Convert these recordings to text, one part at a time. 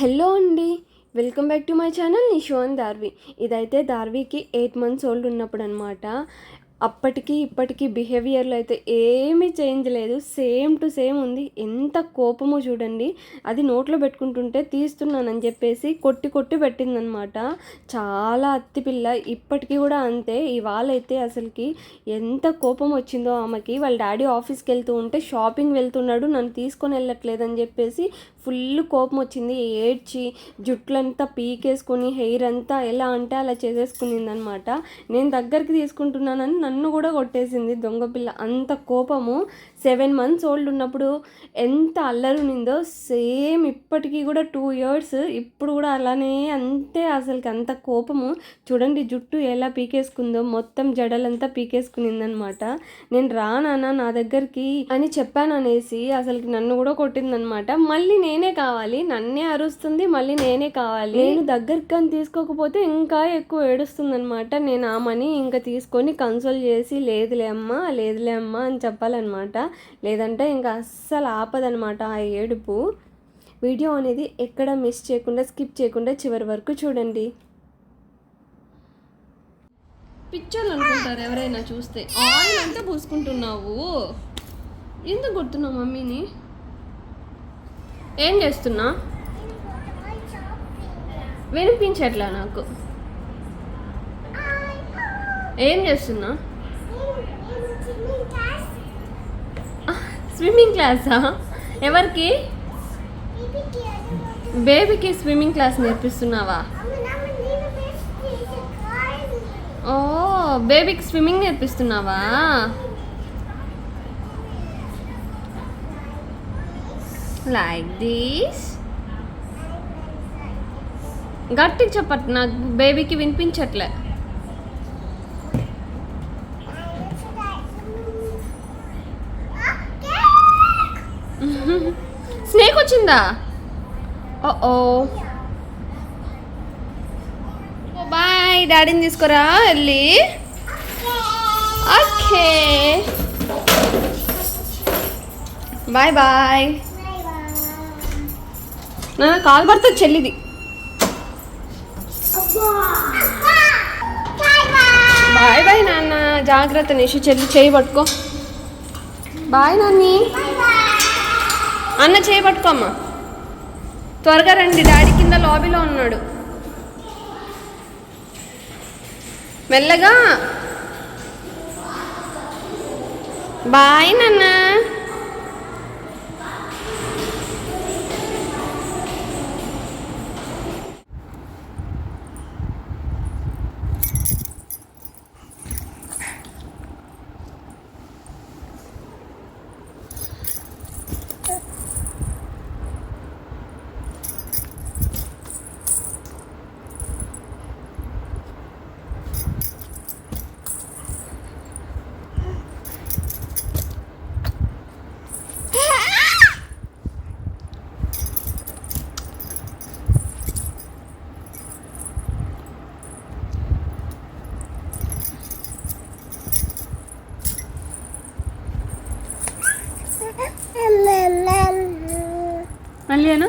Hello అండి welcome back to my channel Nishon Darvi. ఇదైతే దార్వికి ఎయిట్ మంత్స్ ఓల్డ్ ఉన్నప్పుడు అనమాట అప్పటికి ఇప్పటికి బిహేవియర్లో అయితే ఏమీ చేంజ్ లేదు. సేమ్ టు సేమ్ ఉంది. ఎంత కోపమో చూడండి. అది నోట్లో పెట్టుకుంటుంటే తీస్తున్నానని చెప్పేసి కొట్టి కొట్టి పెట్టిందనమాట చాలా అత్తిపిల్ల ఇప్పటికీ కూడా అంతే. ఇవాళైతే అసలుకి ఎంత కోపం వచ్చిందో ఆమెకి. వాళ్ళ డాడీ ఆఫీస్కి వెళ్తూ ఉంటే షాపింగ్ వెళ్తున్నాడు. నన్ను తీసుకొని వెళ్ళట్లేదని చెప్పేసి ఫుల్ కోపం వచ్చింది. ఏడ్చి జుట్లంతా పీకేసుకొని హెయిర్ అంతా ఎలా అంటే అలా చేసేసుకునింది అనమాట నేను దగ్గరికి తీసుకుంటున్నానని నన్ను కూడా కొట్టేసింది దొంగ పిల్ల. అంత కోపము. సెవెన్ మంత్స్ ఓల్డ్ ఉన్నప్పుడు ఎంత అల్లరునిందో సేమ్ ఇప్పటికీ కూడా టూ ఇయర్స్ ఇప్పుడు కూడా అలానే అంతే అసలుకి అంత కోపము. చూడండి జుట్టు ఎలా పీకేసుకుందో మొత్తం జడలంతా పీకేసుకునిందనమాట. నేను రానా నా దగ్గరికి అని చెప్పాను అనేసి అసలుకి నన్ను కూడా కొట్టిందనమాట. మళ్ళీ నేను కావాలి. నన్నే అరుస్తుంది మళ్ళీ నేనే కావాలి. నేను దగ్గరికి అని తీసుకోకపోతే ఇంకా ఎక్కువ ఏడుస్తుంది అనమాట నేను ఆ మనీ ఇంకా తీసుకొని కన్సోల్ చేసి లేదులే అమ్మా లేదులే అమ్మా అని చెప్పాలన్నమాట. లేదంటే ఇంకా అస్సలు ఆపదనమాట ఆ ఏడుపు. వీడియో అనేది ఎక్కడ మిస్ చేయకుండా స్కిప్ చేయకుండా చివరి వరకు చూడండి. పిచ్చోళ్ళు అనుకుంటారు ఎవరైనా చూస్తే. ఆయిల్ అంతా పూసుకుంటున్నావు. ఎందుకు కొడుతున్నావు మమ్మీని? ఏం చేస్తున్నా? వినిపించట్లా నాకు. ఏం చేస్తున్నా? స్విమ్మింగ్ క్లాసా? ఎవరికి? బేబీకి స్విమ్మింగ్ క్లాస్ నేర్పిస్తున్నావా? ఓ బేబీకి స్విమ్మింగ్ నేర్పిస్తున్నావా? లైక్ దిస్ గట్టిగా చెప్పట్ నాకు బేబీకి వినిపించట్లే. స్నేక్ వచ్చిందా? ఓ బాయ్ డాడీని తీసుకురా వెళ్ళి. ఓకే బాయ్ బాయ్ కాల్ పడుతుంది చెల్లిది. బాయ్ బాయ్ నాన్న జాగ్రత్త నిషు చెల్లి చేయి పట్టుకో. బాయ్ నాన్ని. అన్న చేయి పట్టుకోమ్మా. త్వరగా రండి డాడీ కింద లాబీలో ఉన్నాడు. మెల్లగా. బాయ్ నాన్న మళ్ళీ అను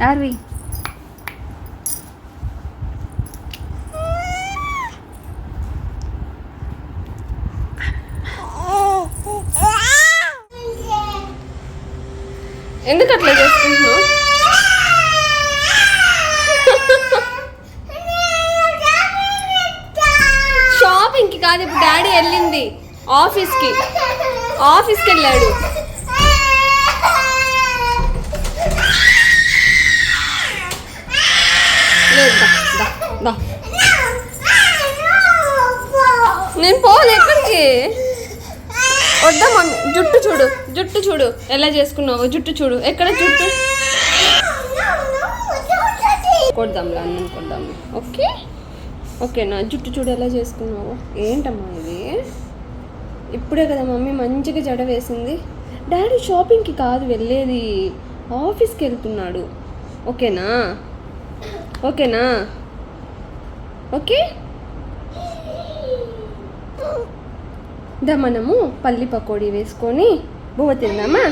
నార్వి ఎందుకు అట్లా చేసుకుంటున్నావు షాపింగ్కి కాదు ఇప్పుడు డాడీ వెళ్ళింది. ఆఫీస్కి ఆఫీస్కి వెళ్ళాడు. దా. నేను పోను ఎక్కడికి? వద్దా మమ్మీ జుట్టు చూడు జుట్టు చూడు. ఎలా చేసుకున్నావు జుట్టు చూడు. ఎక్కడ జుట్టు? కొడదాంలే అన్నం కొడదాంలే. ఓకే? ఓకేనా జుట్టు చూడు ఎలా చేసుకున్నావు. ఏంటమ్మా ఇది? ఇప్పుడే కదా మమ్మీ మంచిగా జడ వేసింది. డాడీ షాపింగ్కి కాదు వెళ్ళేది ఆఫీస్కి వెళ్తున్నాడు. ఓకేనా? ఓకేనా? ఓకే? దా మనము పల్లి పకోడీ వేసుకొని బువ్వ తిందామా?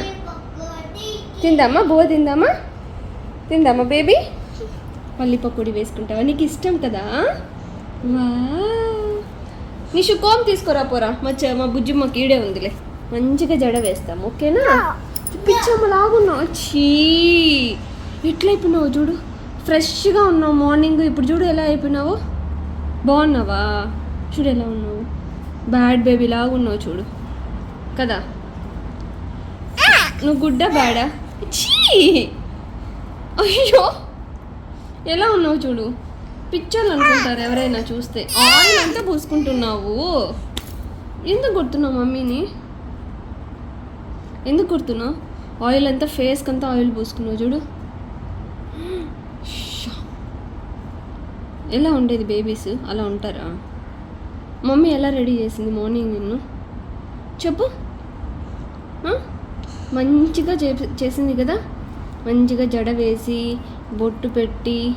తిందామా? బువ్వ తిందామా? తిందామా బేబీ? పల్లి పకోడీ వేసుకుంటావా? నీకు ఇష్టం కదా? వా నిషు కోమ్ తీసుకురా పోరా. మా మా బుజ్జిమ్మకి ఈడే ఉందిలే. మంచిగా జడ వేస్తాం ఓకేనా? పిచ్చమ్మ లాగున్నావు చీ ఎట్లా అయిపోయినావు చూడు. ఫ్రెష్గా ఉన్నావు మార్నింగ్. ఇప్పుడు చూడు ఎలా అయిపోయినావు. బాగున్నావా? చూడు ఎలా ఉన్నావు? బ్యాడ్ బేబీ లాగా ఉన్నావు చూడు. కదా? నువ్వు గుడ్డ బ్యాడా చీ! అయ్యో! ఎలా ఉన్నావు చూడు? పిక్చర్లు అనుకుంటారు ఎవరైనా చూస్తే. ఆయిల్ అంతా పూసుకుంటున్నావు. ఎందుకు కొడుతున్నావు మమ్మీని? ఎందుకు కొడుతున్నావు? ఆయిల్ అంతా ఫేస్కి అంతా ఆయిల్ పూసుకున్నావు చూడు. ఎలా ఉండేది బేబీస్ అలా ఉంటారా? మమ్మీ ఎలా రెడీ చేసింది మార్నింగ్ నిన్ను? చెప్పు. మంచిగా చే- చేసింది కదా? మంచిగా జడ వేసి బొట్టు పెట్టి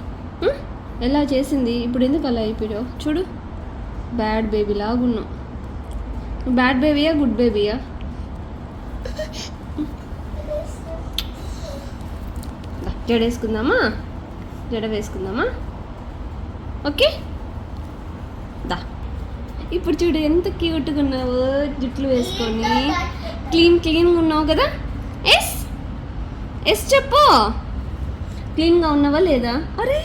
ఎలా చేసింది? ఇప్పుడు ఎందుకు అలా అయిపోయావు? చూడు. బ్యాడ్ బేబీ లాగున్నావు. బ్యాడ్ బేబీయా గుడ్ బేబీయా జడ వేసుకుందామా? జడ వేసుకుందామా? ఓకే? దా. ఇప్పుడు చూడు ఎంత క్యూట్గా ఉన్నావు జుట్లు వేసుకొని క్లీన్ క్లీన్గా ఉన్నావు కదా? ఎస్? ఎస్ చెప్పు. క్లీన్గా ఉన్నావా లేదా? అరే.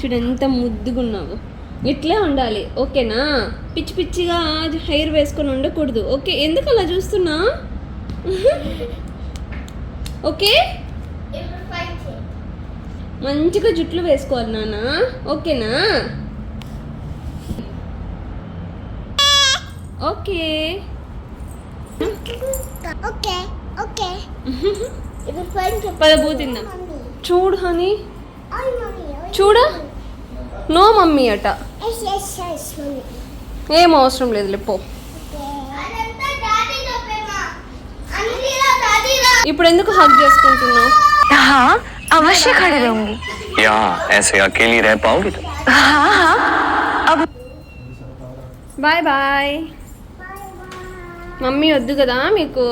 చూడు ఎంత ముద్దుగా ఉన్నావు. ఇట్లే ఉండాలి ఓకేనా? పిచ్చి పిచ్చిగా హెయిర్ వేసుకొని ఉండకూడదు ఓకే? ఎందుకు అలా చూస్తున్నా? ఓకే? మంచిగా జుట్లు వేసుకోవాలి నాన్న. ఓకేనా? ఓకే. Okay okay. ఇప్పుడు ఫైన్ చెప్పు. పద తిందాం. చూడు హనీ. చూడ. నో మమ్మీ అట. ఏం అవసరం లేదు పో. అదంతా డాడీ లోపేమా అన్నిలా డాడీలా ఇప్పుడు ఎందుకు హగ్ చేసుకుంటున్నావు? हाँ अवश्य खड़े रहूंगी यहाँ ऐसे अकेली रह पाओगी तुम हाँ हाँ अब బాయ్ బాయ్ మమ్మీ వద్దు కదా మీకు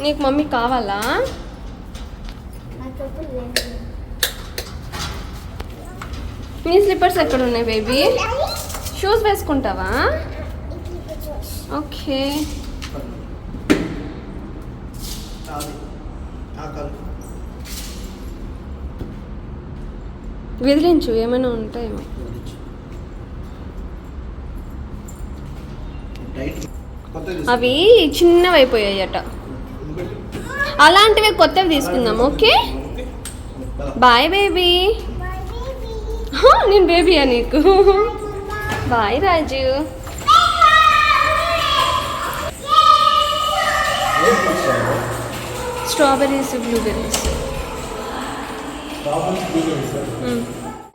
నీకు మమ్మీ కావాలా నీ స్లిప్పర్స్ ఎక్కడ ఉన్నాయి బేబీ షూస్ వేసుకుంటావా ఓకే విదిలించు ఏమైనా ఉంటాయేమో. అవి చిన్నవి అయిపోయాయట. అలాంటివి కొత్తవి తీసుకుందాం ఓకే? Bye baby. నేను బేబీయా నీకు? బాయ్ రాజు. Strawberries blueberries.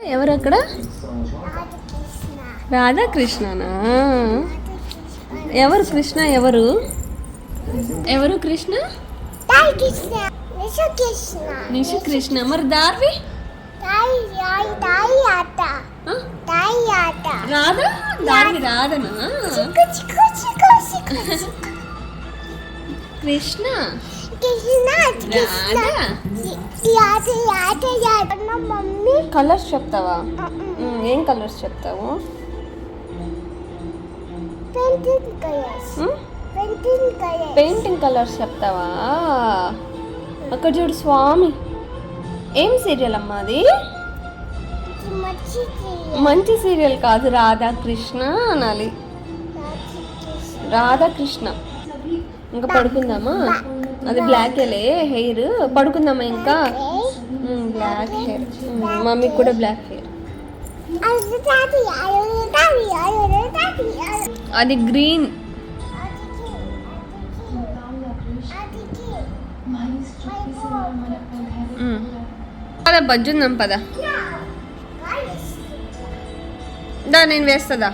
ఎవరు అక్కడ? రాధాకృష్ణనా? ఎవరు కృష్ణ ఎవరు? ఎవరు కృష్ణ? నిషు కృష్ణ మరి దార్వి? రాధా? దార్వి రాధనా? కృష్ణ. కలర్స్ చెప్తావా? ఉమ్, ఏం కలర్స్ చెప్తావు? పెయింటింగ్ కలర్స్ కలర్స్ చెప్తావా? అక్కడ చూడు స్వామి. ఏం సీరియల్ అమ్మా అది? మంచి సీరియల్ కాదు రాధాకృష్ణ అనాలి. రాధాకృష్ణ. ఇంకా పడుకుందామా? అది బ్లాక్ లే హెయిర్ పడుకుందామా ఇంకా? బ్లాక్ హెయిర్ మమ్మీకి కూడా బ్లాక్ హెయిర్ అది గ్రీన్ పద బజ్జుందాం పద. దా నేను వేస్తుందా